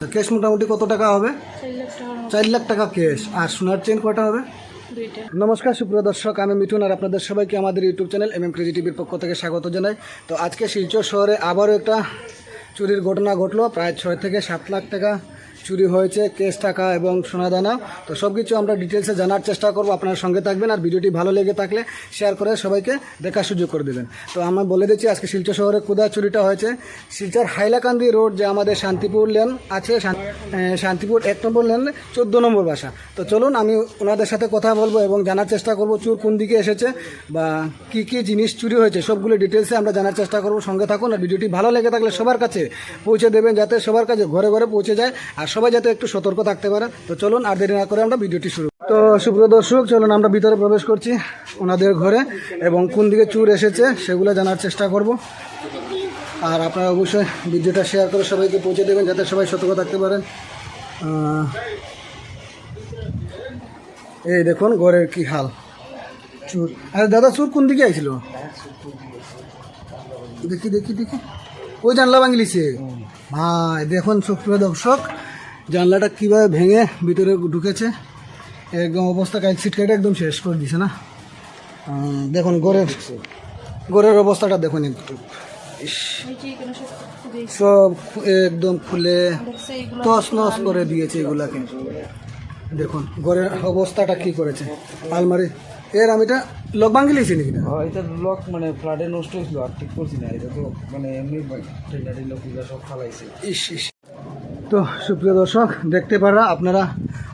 Cash মোটামুটি কত টাকা হবে? চার লাখ টাকা ক্যাশ আর সোনার চেন কটা হবে? নমস্কার সুপ্রিয় দর্শক আমি মিঠুন আর আপনাদের সবাইকে আমাদের YouTube channel M M crazy টিভির পক্ষ থেকে স্বাগত জানাই। তো আজকে শিলচর শহরে আবারও একটা চুরির ঘটনা ঘটলো প্রায় ছয় থেকে সাত লাখ টাকা চুরি হয়েছে, কেস, টাকা এবং সোনাদানা তো সব কিছু আমরা ডিটেলসে জানার চেষ্টা করব, আপনার সঙ্গে থাকবেন। আর ভিডিওটি ভালো লেগে থাকলে শেয়ার করে সবাইকে দেখার সুযোগ করে দেবেন। তো আমরা বলে দিচ্ছি, আজকে শিলচর শহরে কোথায় চুরিটা হয়েছে। শিলচর হাইলাকান্দি রোড যে আমাদের শান্তিপুর লেন আছে শান্তিপুর এক নম্বর লেন চোদ্দ নম্বর বাসা। তো চলুন, আমি ওনাদের সাথে কথা বলব এবং জানার চেষ্টা করব চুর কোন দিকে এসেছে বা কি কি জিনিস চুরি হয়েছে। সবগুলো ডিটেলসে আমরা জানার চেষ্টা করব, সঙ্গে থাকুন। আর ভিডিওটি ভালো লেগে থাকলে সবার কাছে পৌঁছে দেবেন, যাতে সবার কাছে ঘরে ঘরে পৌঁছে যায়। আর সবাই যাতে একটু সতর্ক থাকতে পারে। তো চলুন, আর দেরি না করে আমরা ভিডিওটি শুরু তো সুপ্রিয় দর্শক, চলুন আমরা ভিতরে প্রবেশ করছি ওনাদের ঘরে এবং কোন দিকে চুর এসেছে সেগুলো জানার চেষ্টা করব। আর আপনারা অবশ্যই ভিডিওটা শেয়ার করে সবাইকে পৌঁছে দেবেন যাতে সবাই সতর্ক থাকতে পারেন। এই দেখুন, ঘরের কি হাল। চুর। আরে দাদা, চুর কোন দিকে আইছিল? দেখি দেখি দেখি। ওই জানলা ভাঙিলিছে। ভাই, দেখুন সুপ্রিয় দর্শক জানলাটা কীভাবে ভেঙে ভিতরে ঢুকেছে? একদম অবস্থা কাল সিট কেটে একদম শেষ করে দিছে না? দেখুন ঘরের ঘরের অবস্থাটা দেখুন একটু। সব একদম খুলে তস নস করে দিয়েছে এগুলাকে। দেখুন ঘরের অবস্থাটা কি করেছে? আলমারি। এর আমিটা লক ভাঙিলিছি নাকি? না? হ্যাঁ, এটা লক মানে ফ্লাডে নষ্ট হয়েছিল আর ঠিক করছি না এটা তো মানে এমনি টেন্ডারি লোক সব ফালাইছে। ইস ইস। তো সুপ্রিয় দর্শক, দেখতে পারা আপনারা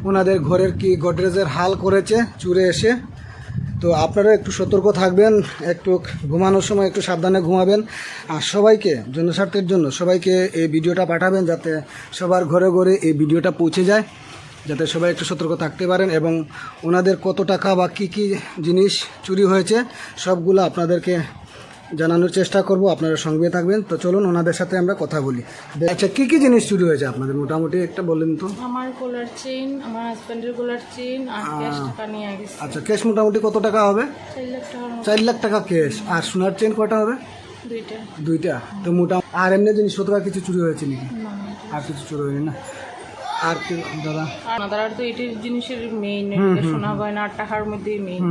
ওনাদের ঘরের কি গডরেজের হাল করেছে, চুরে এসে। তো আপনারা একটু সতর্ক থাকবেন, একটু ঘুমানোর সময় একটু সাবধানে ঘুমাবেন। আর সবাইকে, জনস্বার্থের জন্য সবাইকে এই ভিডিওটা পাঠাবেন, যাতে সবার ঘরে ঘরে এই ভিডিওটা পৌঁছে যায়, যাতে সবাই একটু সতর্ক থাকতে পারেন এবং ওনাদের কত টাকা বা কী কী জিনিস চুরি হয়েছে, সবগুলো আপনাদেরকে জানানোর চেষ্টা করব আপনারা সঙ্গে থাকবেন। তো চলুন ওনাদের সাথে আমরা কথা বলি। আচ্ছা কী কী জিনিস চুরি হয়েছে আপনাদের? মোটামুটি একটা বললেন তো। আমার গোলার চেইন আমার হাজব্যান্ডের গোলার চেইন আর ক্যাশ টাকা নিয়ে গেছে। আচ্ছা ক্যাশ মোটামুটি কত টাকা হবে? চার লাখ টাকা ক্যাশ। আর সোনার চেন কটা হবে? দুইটা। দুইটা। তো মোটা আর এমনি জিনিসপত্র আর কিছু চুরি হয়েছে নাকি? না। আর কিছু চুরি হয়নি না? আর কি দাদা? আর তো এটির জিনিসের মেইন সোনা গয়না আর টাকার মধ্যেই মেইন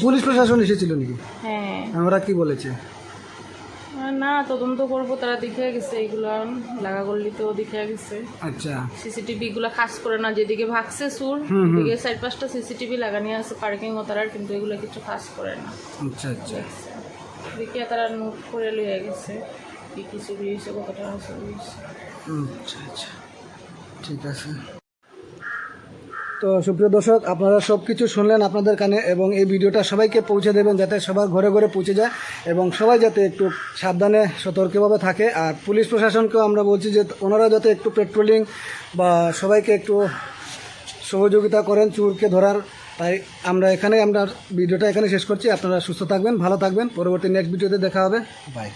পুলিশ- প্রশাসন এসেছিল নাকি? হ্যাঁ। আমরা কি বলেছে? না তদন্ত করব তারা দেখে গেছে এগুলো লাগা করলি তো দেখে গেছে। আচ্ছা। সিসিটিভি গুলা কাজ করে না যেদিকে ভাগছে সুর ওদিকে চার পাঁচটা সিসিটিভি লাগানি আছে পার্কিং ও তারা কিন্তু এগুলো কিছু কাজ করে না। আচ্ছা আচ্ছা। দেখে তারা নোট করে লিয়ে গেছে কি কি চুরি হয়েছে কত টাকা চুরি হয়েছে আচ্ছা আচ্ছা। ঠিক আছে। তো সুপ্রিয় দর্শক, আপনারা সব কিছু শুনলেন আপনাদের কানে এবং এই ভিডিওটা সবাইকে পৌঁছে দেবেন যাতে সবার ঘরে ঘরে পৌঁছে যায় এবং সবাই যাতে একটু সাবধানে, সতর্কভাবে থাকে। আর পুলিশ প্রশাসনকেও আমরা বলছি যে ওনারা যাতে একটু পেট্রোলিং বা সবাইকে একটু সহযোগিতা করেন চুরকে ধরার। তাই আমরা এখানে আমরা ভিডিওটা এখানে শেষ করছি। আপনারা সুস্থ থাকবেন, ভালো থাকবেন। পরবর্তী নেক্সট ভিডিওতে দেখা হবে। বাই